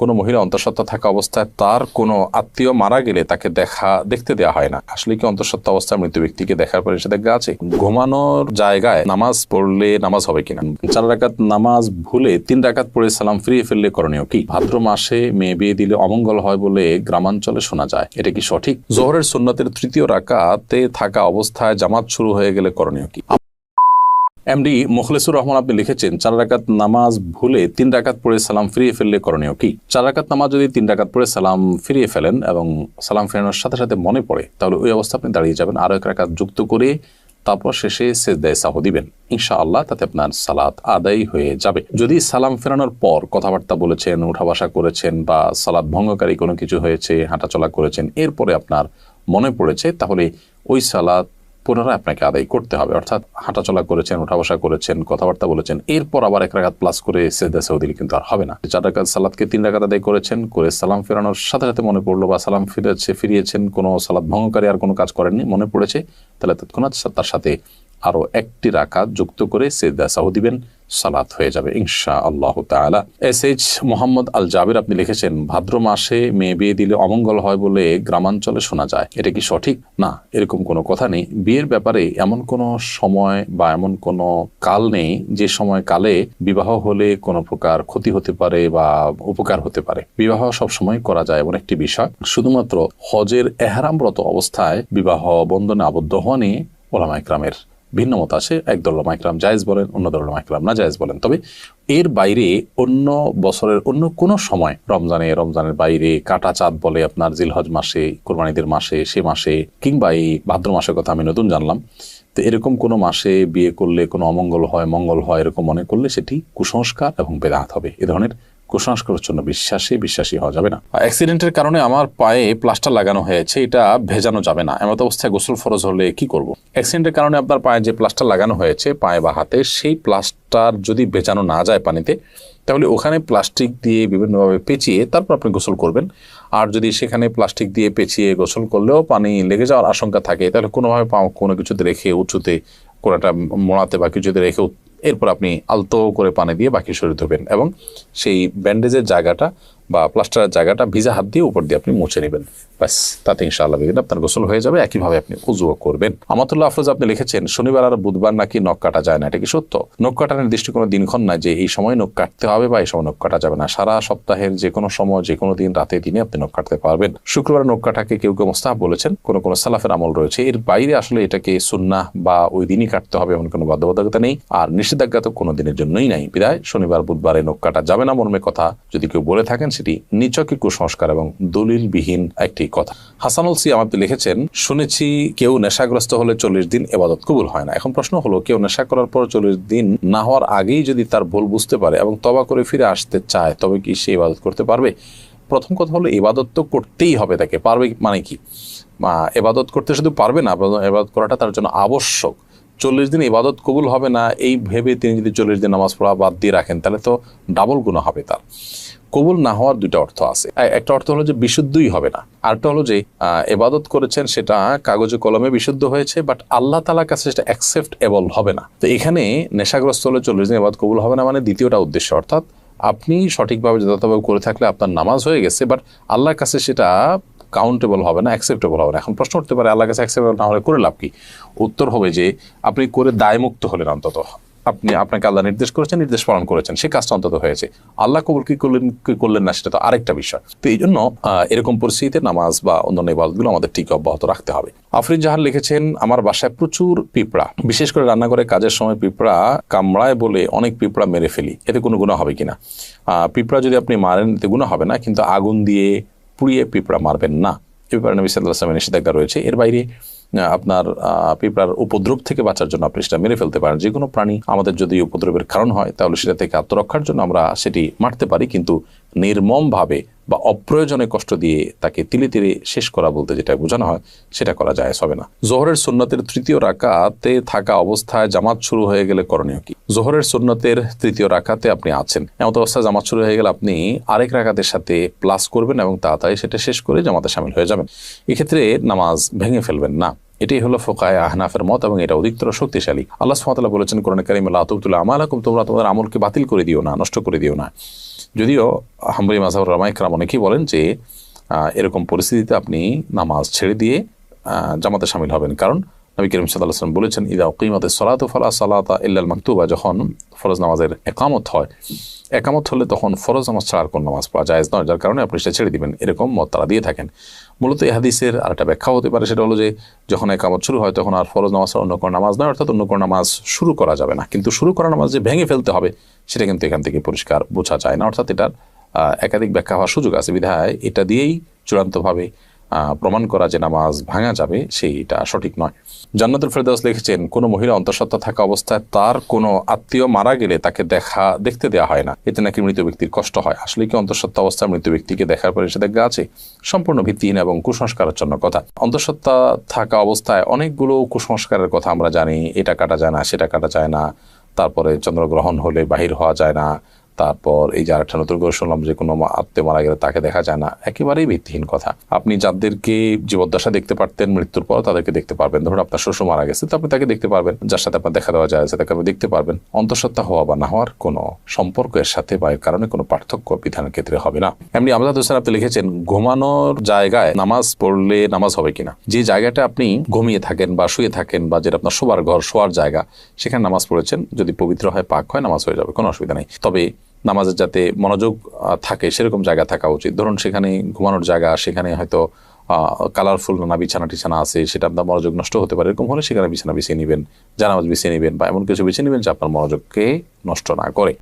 কোনো মহিলা অন্তঃসত্ত্বা থাকা অবস্থায় তার কোনো আত্মীয় মারা গেলে তাকে দেখা, দেখতে দেওয়া হয় না। আসলে কি অন্তঃসত্ত্বা অবস্থায় মৃত ব্যক্তিকে দেখার পরে নিষেধাজ্ঞা আছে ঘুমানোর জায়গায় নামাজ পড়লে নামাজ হবে কিনা? চার রাকাত নামাজ ভুলে তিন রাকাত পড়ে সালাম ফিরিয়ে ফেললে করণীয় কি? ভাদ্র মাসে মেয়ে বিয়ে দিলে অমঙ্গল হয় বলে গ্রামাঞ্চলে শোনা যায়। এটা কি সঠিক? জোহরের সুন্নতের তৃতীয় রাকাতে থাকা অবস্থায় জামাত শুরু হয়ে গেলে করণীয় কি? এমডি মুখলেসুর রহমান আপনি লিখেছেন, চার রাকাত নামাজ ভুলে তিন রাকাত পড়ে সালাম ফিরিয়ে ফেললে করণীয় কি? চার রাকাত নামাজ যদি তিন রাকাত পড়ে সালাম ফিরিয়ে ফেলেন এবং সালাম ফেরানোর সাথে সাথে মনে পড়ে, তাহলে ওই অবস্থা আপনি দাঁড়িয়ে যাবেন। আরও এক রাকাত যুক্ত করে তারপর শেষে সেজদায় সাহ দিবেন। ইনশা আল্লাহ তাতে আপনার সালাত আদায় হয়ে যাবে। যদি সালাম ফেরানোর পর কথাবার্তা বলেছেন উঠা বসা করেছেন বা সালাদ ভঙ্গকারী কোনো কিছু হয়েছে, হাঁটাচলা করেছেন, এরপরে আপনার মনে পড়েছে, তাহলে ওই সালাত পুনরায় আপনাকে আদায় করতে হবে। অর্থাৎ হাঁটাচলা করেছেন উঠা বসা করেছেন, কথাবার্তা বলেছেন, এরপর আবার এক রাগাত প্লাস করে সেদা সৌদিল কিন্তু আর হবে না। চার রাগাত সালাদকে তিন রাকাত আদায় করেছেন, করে সালাম ফেরানোর সাথে সাথে মনে পড়ল, বা সালাম ফিরেছে, ফিরিয়েছেন, কোনো সালাদ ভঙ্গকারী আর কোনো কাজ করেননি, মনে পড়েছে। তাহলে তৎক্ষণাৎ তার সাথে আরও একটি রাখা যুক্ত করে সেদা সাহু দিবেন। সালাত হয়ে যাবে ইনশা আল্লাহ তালা এস এইচ মোহাম্মদ আল জাবির আপনি লিখেছেন, ভাদ্র মাসে মেয়ে বিয়ে দিলে অমঙ্গল হয় বলে গ্রামাঞ্চলে শোনা যায়। এটা কি সঠিক? না, এরকম কোনো কথা নেই। বিয়ের ব্যাপারে এমন কোনো সময় বা এমন কোনো কাল নেই যে সময় কালে বিবাহ হলে কোনো প্রকার ক্ষতি হতে পারে বা উপকার হতে পারে। বিবাহ সব সময় করা যায় এমন একটি বিষয়। শুধুমাত্র হজের এহারামরত অবস্থায় বিবাহ বন্ধনে আবদ্ধ হওয়া নিয়ে ওলামা ইকরামের ভিন্ন মত আছে একদল মাইকরাম জায়েজ বলেন, অন্য দল মাইকরাম না জায়েজ বলেন। তবে এর বাইরে অন্য বছরের অন্য কোনো সময়, রমজানে, রমজানের বাইরে কাটা চাঁদ বলে আপনার জিলহজ মাসে, কোরবানিদের মাসে, সে মাসে, কিংবা এই ভাদ্র মাসের কথা আমি নতুন জানলাম, তো এরকম কোনো মাসে বিয়ে করলে কোনো অমঙ্গল হয়, মঙ্গল হয়, এরকম মনে করলে সেটি কুসংস্কার এবং বেদাহাত হবে। এ ধরনের কুসংস্কারের জন্য বিশ্বাসী বিশ্বাসী হওয়া যাবে না। অ্যাক্সিডেন্টের কারণে আমার পায়ে প্লাস্টার লাগানো হয়েছে, এটা ভেজানো যাবে না। এমত অবস্থায় গোসল ফরজ হলে কি করব? অ্যাক্সিডেন্টের কারণে আপনার পায়ে যে প্লাস্টার লাগানো হয়েছে, পায়ে বা হাতে, সেই প্লাস্টার যদি ভেজানো না যায় পানিতে, তাহলে ওখানে প্লাস্টিক দিয়ে বিভিন্নভাবে পেঁচিয়ে তারপর আপনি গোসল করবেন। আর যদি সেখানে প্লাস্টিক দিয়ে পেঁচিয়ে গোসল করলেও পানি লেগে যাওয়ার আশঙ্কা থাকে, তাহলে কোনোভাবে কোনো কিছুতে রেখে উঁচুতে, কোনোটা মোড়াতে বা কিছুতে রেখে এরপর আপনি আলতো করে পানি দিয়ে বাকি শরীর ধোবেন এবং সেই ব্যান্ডেজের জায়গাটা বা প্লাস্টারের জায়গাটা ভিজা হাত দিয়ে উপর দিয়ে আপনি মুছে নেবেন। ব্যাস, তাতে ইনশাআল্লাহ বেদিন আপনার গোসল হয়ে যাবে, একইভাবে আপনি উজুও করবেন। আমাতুল্লাহ আফরোজ আপনি লিখেছেন, শনিবার আর বুধবার নাকি নখ কাটা যায় না, এটা কি সত্য? নখ কাটার নির্দিষ্ট কোনো দিনক্ষণ নাই যে এই সময় নখ কাটতে হবে বা এই সময় নখ কাটা যাবে না। সারা সপ্তাহের যে কোনো সময়, যে কোনো দিন, রাতে, দিনে আপনি নখ কাটতে পারবেন। শুক্রবার নখ কাটাকে কেউ কেউ মোস্তাহ বলেছেন, কোনো কোনো সালাফের আমল রয়েছে। এর বাইরে আসলে এটাকে সুন্না বা ওই দিনই কাটতে হবে এমন কোনো বাধ্যবাধকতা নেই। আর নিষেধাজ্ঞা তো কোনো দিনের জন্যই নাই। বিদায়, শনিবার, বুধবারে নখ কাটা যাবে না মর্মে কথা যদি কেউ বলে থাকেন সেটি নিচকি কুসংস্কার এবং দলিলবিহীন একটি কথা। হাসানুল সিয়াম আপনি লিখেছেন, শুনেছি কেউ নেশাগ্রস্ত হলে চল্লিশ দিন এবাদত কবুল হয় না। এখন প্রশ্ন হলো, কেউ নেশা করার পর চল্লিশ দিন না হওয়ার আগেই যদি তার ভুল বুঝতে পারে এবং তবা করে ফিরে আসতে চায়, তবে কি সে ইবাদত করতে পারবে? প্রথম কথা হলো, ইবাদত তো করতেই হবে তাকে। পারবে মানে কি? এবাদত করতে শুধু পারবে না এবাদত করাটা তার জন্য আবশ্যক। চল্লিশ দিন ইবাদত কবুল হবে না, এই ভেবে তিনি যদি চল্লিশ দিন নামাজ পড়া বাদ দিয়ে রাখেন, তাহলে তো ডাবল গুণা হবে তার। কবুল না হওয়ার দুইটা অর্থ আছে। একটা অর্থ হলো যে বিশুদ্ধই হবে না। আরেকটা হলো যে এবাদত করেছেন সেটা কাগজে কলমে বিশুদ্ধ হয়েছে বাট আল্লাহ তালার কাছে সেটা অ্যাকসেপ্টেবল হবে না। তো এখানে নেশাগ্রস্ত হলে চল্লিশ দিন এবাদত কবুল হবে না মানে দ্বিতীয়টা উদ্দেশ্য। অর্থাৎ আপনি সঠিকভাবে যথাযথভাবে করে থাকলে আপনার নামাজ হয়ে গেছে বাট আল্লাহর কাছে সেটা কাউন্টেবল হবে না অ্যাকসেপ্টেবল হবে না। এখন প্রশ্ন উঠতে পারে আল্লাহ কাছে অ্যাকসেপ্টেবল না হলে করে লাভ কি? উত্তর হবে যে, আপনি করে দায়মুক্ত হলেন অন্তত। আপনি আপনাকে আল্লাহ নির্দেশ করেছেন, নির্দেশ পালন করেছেন। সে কাজটা অন্তত হয়েছে। আল্লাহ কবুল কি করলেন কি করলেন না সেটা তো আরেকটা বিষয়। তো এই জন্য এরকম পরিস্থিতিতে নামাজ বা অন্যান্য ইবাদতগুলো আমাদের ঠিক অব্যাহত রাখতে হবে। আফরিন জাহান লিখেছেন, আমার বাসায় প্রচুর পিঁপড়া। বিশেষ করে রান্নাঘরে কাজের সময় পিঁপড়া কামড়ায় বলে অনেক পিঁপড়া মেরে ফেলি। এতে কোনো গুণা হবে কিনা? পিঁপড়া যদি আপনি মারেন, এতে গুণা হবে না, কিন্তু আগুন দিয়ে পুড়িয়ে পিঁপড়া মারবেন না। এ ব্যাপারে নবী সাল্লাহ আসলামের নিষেধাজ্ঞা রয়েছে। এর বাইরে আপনার পিঁপড়ার উপদ্রব থেকে বাঁচার জন্য আপনি সেটা মেরে ফেলতে পারেন। যে কোনো প্রাণী আমাদের যদি উপদ্রবের কারণ হয়, তাহলে সেটা থেকে আত্মরক্ষার জন্য আমরা সেটি মারতে পারি। কিন্তু নির্মমভাবে বা অপ্রয়োজনে কষ্ট দিয়ে তাকে তিলে তিলে শেষ করা বলতে যেটা বোঝানো হয়, সেটা করা যায় হবে না। জোহরের সুন্নতের তৃতীয় রাকাতে থাকা অবস্থায় জামাত শুরু হয়ে গেলে করণীয় কি? জোহরের সুন্নতের তৃতীয় রাকাতে আপনি আছেন। এমন অবস্থায় জামাত শুরু হয়ে গেলে আপনি আরেক রাকাতের সাথে প্লাস করবেন এবং তাড়াতাড়ি সেটা শেষ করে জামাতে সামিল হয়ে যাবেন। এক্ষেত্রে নামাজ ভেঙে ফেলবেন না। এটাই হলো ফোকায় আহনাফের মত এবং এটা অধিকতর শক্তিশালী। আল্লাহ সুমতাল্লাহ বলেছেন কোরআন কারিম আল্লাহ তোমরা তোমাদের আমলকে বাতিল করে দিও না, নষ্ট করে দিও না। যদিও হাম্বলি মাসাব রামাইকরাম অনেকেই বলেন যে এরকম পরিস্থিতিতে আপনি নামাজ ছেড়ে দিয়ে জামাতে সামিল হবেন। কারণ নবী করিম সাল্লাহ সাল্লাম বলেছেন ইদা কিমতে সলাত ফলা সালাতা ইল্লাল মাকতুবা যখন ফরজ নামাজের একামত হয়, একামত হলে তখন ফরজ নামাজ ছাড়ার কোন নামাজ পড়া যায় নয়, যার কারণে আপনি সেটা ছেড়ে দিবেন। এরকম মত তারা দিয়ে থাকেন। মূলত এই হাদিসের আর একটা ব্যাখ্যা হতে পারে, সেটা হলো যে, যখন একামত শুরু হয়, তখন আর ফরজ নামাজ ছাড়া অন্য কোনো নামাজ নয়, অর্থাৎ অন্য কোনো নামাজ শুরু করা যাবে না। কিন্তু শুরু করা নামাজ যে ভেঙে ফেলতে হবে, সেটা কিন্তু এখান থেকে পরিষ্কার বোঝা যায় না। অর্থাৎ এটার একাধিক ব্যাখ্যা হওয়ার সুযোগ আছে। বিধায় এটা দিয়েই চূড়ান্তভাবে প্রমাণ করা যে নামাজ ভাঙা যাবে, সেইটা সঠিক নয়। জান্নাতুল ফেরদাউস লিখেছেন, কোনো মহিলা অন্তঃসত্ত্বা থাকা অবস্থায় তার কোনো আত্মীয় মারা গেলে তাকে দেখা, দেখতে দেওয়া হয় না। এতে নাকি মৃত ব্যক্তির কষ্ট হয়। আসলে কি অন্তঃসত্ত্বা অবস্থায় মৃত ব্যক্তিকে দেখার পরে নিষেধাজ্ঞা আছে? সম্পূর্ণ ভিত্তিহীন এবং কুসংস্কারের জন্য কথা। অন্তঃসত্ত্বা থাকা অবস্থায় অনেকগুলো কুসংস্কারের কথা আমরা জানি। এটা কাটা যায় না, সেটা কাটা যায় না। তারপরে চন্দ্রগ্রহণ হলে বাহির হওয়া যায় না। তারপর এই যে আরেকটা নতুন করে শুনলাম যে কোনো আত্মীয় মারা গেলে তাকে দেখা যায় না, একেবারেই ভিত্তিহীন কথা। আপনি যাদেরকে জীবদ্দশা দেখতে পারতেন মৃত্যুর পর তাদেরকে দেখতে পারবেন। ধরুন আপনার শ্বশুর মারা গেছে, তো আপনি তাকে দেখতে পারবেন। যার সাথে আপনার দেখা দেওয়া যায় তাকে আপনি দেখতে পারবেন। অন্তঃসত্ত্বা হওয়া বা না হওয়ার কোনো সম্পর্ক এর সাথে বা এর কারণে কোনো পার্থক্য বিধানের ক্ষেত্রে হবে না। এমনি আমাদের হোসেন আপনি লিখেছেন, ঘুমানোর জায়গায় নামাজ পড়লে নামাজ হবে কিনা? যে জায়গাটা আপনি ঘুমিয়ে থাকেন বা শুয়ে থাকেন বা যেটা আপনার শোবার ঘর, শোয়ার জায়গা, সেখানে নামাজ পড়েছেন, যদি পবিত্র হয়, পাক হয়, নামাজ হয়ে যাবে, কোনো অসুবিধা নেই। তবে নামাজের যাতে মনোযোগ থাকে, সেরকম জায়গা থাকা উচিত। ধরুন সেখানে ঘুমানোর জায়গা, সেখানে হয়তো কালারফুল নানা বিছানা টিছানা আছে সেটা আপনার মনোযোগ নষ্ট হতে পারে। এরকম হলে সেখানে বিছানা বিছিয়ে নেবেন, জানামাজ বিছিয়ে নেবেন বা এমন কিছু বিছিয়ে নেবেন যা আপনার মনোযোগকে নষ্ট না করে।